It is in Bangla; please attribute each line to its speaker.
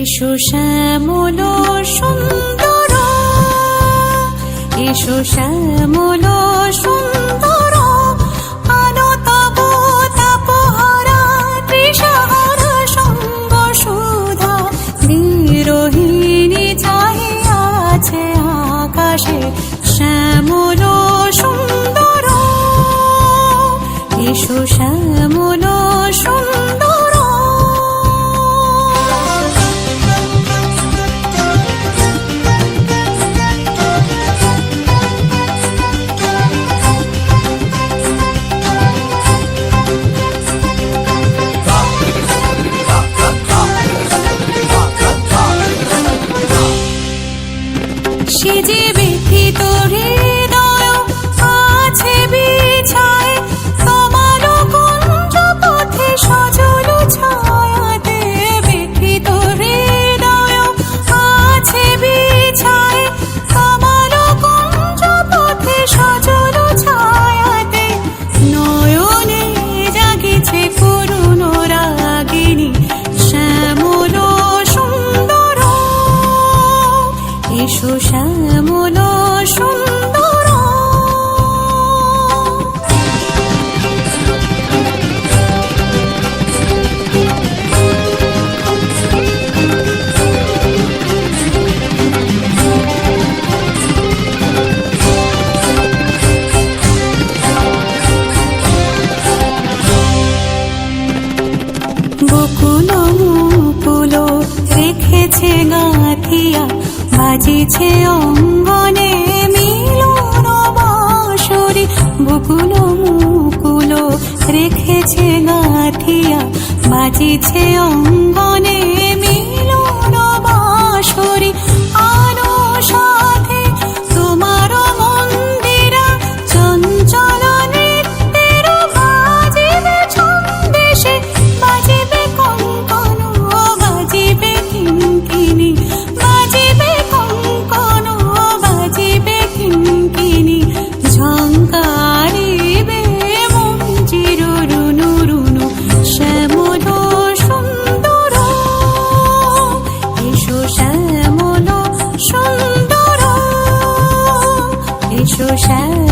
Speaker 1: এসো শ্যামল সুন্দর। এসো শ্যামল সুন্দর। আলো তব তাপহারা তৃষাহারা সঙ্গ সুধা। বিরোহিণী চাহিয়া আছে আকাশে শ্যামল বকুল মুকুল রেখেছে গাঁথিয়া বাজিছে অঙ্গনে মিলন বাঁশরি। বকুল মুকুল রেখেছে গাঁথিয়া বাজিছে অঙ্গনে এসো সারা